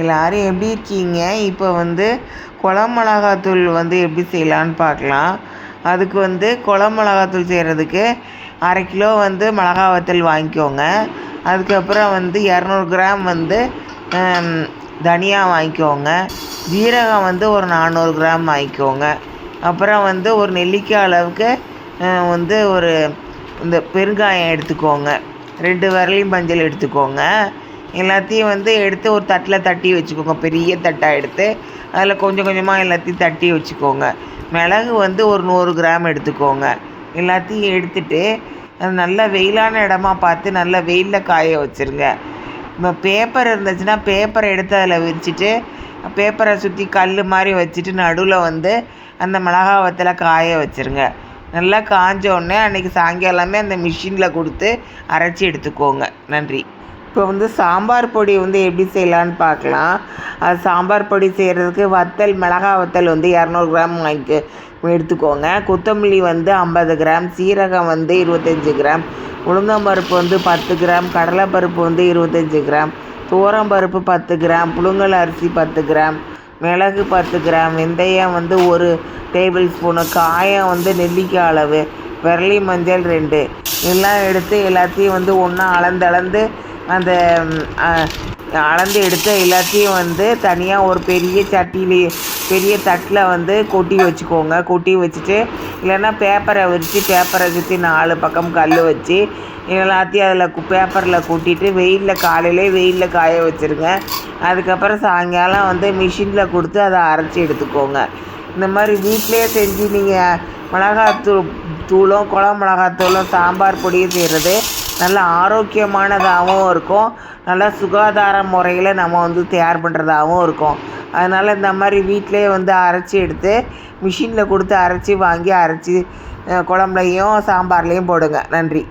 எல்லாரும் எப்படி இருக்கீங்க? இப்போ வந்து குளமிளகாத்தூள் மிளகாத்தூள் வந்து எப்படி செய்யலான்னு பார்க்கலாம். அதுக்கு வந்து குளமிளகாத்தூள் மிளகாத்தூள் செய்கிறதுக்கு அரை கிலோ வந்து மிளகா வத்தல் வாங்கிக்கோங்க. அதுக்கப்புறம் வந்து இரநூறு கிராம் வந்து தனியா வாங்கிக்கோங்க. ஜீரகம் வந்து ஒரு நானூறு கிராம் வாங்கிக்கோங்க. அப்புறம் வந்து ஒரு நெல்லிக்காய் அளவுக்கு வந்து ஒரு இந்த பெருங்காயம் எடுத்துக்கோங்க. ரெண்டு விரலையும் மஞ்சள் எடுத்துக்கோங்க. எல்லாத்தையும் வந்து எடுத்து ஒரு தட்டில் தட்டி வச்சுக்கோங்க. பெரிய தட்டாக எடுத்து அதில் கொஞ்சம் கொஞ்சமாக எல்லாத்தையும் தட்டி வச்சுக்கோங்க. மிளகு வந்து ஒரு நூறு கிராம் எடுத்துக்கோங்க. எல்லாத்தையும் எடுத்துட்டு அது நல்ல வெயிலான இடமா பார்த்து நல்ல வெயிலில் காய வச்சுருங்க. இப்போ பேப்பர் இருந்துச்சுன்னா பேப்பரை எடுத்து அதில் விரிச்சிட்டு பேப்பரை சுற்றி கல் மாதிரி வச்சுட்டு நடுவில் வந்து அந்த மிளகா வத்தலை காய வச்சுருங்க. நல்லா காஞ்ச உடனே அன்றைக்கி சாயங்காலமே அந்த மிஷினில் கொடுத்து அரைச்சி எடுத்துக்கோங்க. நன்றி. இப்போ வந்து சாம்பார் பொடி வந்து எப்படி செய்யலான்னு பார்க்கலாம். அது சாம்பார் பொடி செய்கிறதுக்கு வத்தல் மிளகா வத்தல் வந்து இரநூறு கிராம் வாங்கி எடுத்துக்கோங்க. கொத்தமல்லி வந்து ஐம்பது கிராம் சீரகம் வந்து இருபத்தஞ்சி கிராம் உளுந்தம்பருப்பு வந்து பத்து கிராம் கடலைப்பருப்பு வந்து இருபத்தஞ்சி கிராம் துவரம்பருப்பு பத்து கிராம் புழுங்கல் அரிசி பத்து கிராம் மிளகு பத்து கிராம் வெந்தயம் வந்து ஒரு டேபிள் ஸ்பூனு காயம் வந்து நெல்லிக்காய் அளவு விரலி மஞ்சள் ரெண்டு. எல்லாம் எடுத்து எல்லாத்தையும் வந்து ஒன்றா அளந்து அளந்து அந்த அளந்து எடுத்து எல்லாத்தையும் வந்து தனியாக ஒரு பெரிய சட்டியிலே பெரிய தட்டில் வந்து கொட்டி வச்சுக்கோங்க. கொட்டி வச்சுட்டு இல்லைன்னா பேப்பரை விரித்து பேப்பரை சுற்றி நாலு பக்கம் கல் வச்சு எல்லாத்தையும் அதில் பேப்பரில் கொட்டிட்டு வெயிலில் காலையிலே வெயிலில் காய வச்சுருங்க. அதுக்கப்புறம் சாயங்காலம் வந்து மிஷினில் கொடுத்து அதை அரைச்சி எடுத்துக்கோங்க. இந்த மாதிரி வீட்டிலே செஞ்சு நீங்கள் மிளகாத்தூள் தூளும் குளம் மிளகாத்தூளும் சாம்பார் பொடியும் செய்கிறது நல்ல ஆரோக்கியமானதாகவும் இருக்கும். நல்ல சுகாதார முறையில் நம்ம வந்து தயார் பண்ணுறதாகவும் இருக்கும். அதனால் இந்த மாதிரி வீட்டிலே வந்து அரைச்சி எடுத்து மிஷினில் கொடுத்து அரைச்சி வாங்கி அரைச்சி குழம்புலையும் சாம்பார்லேயும் போடுங்க. நன்றி.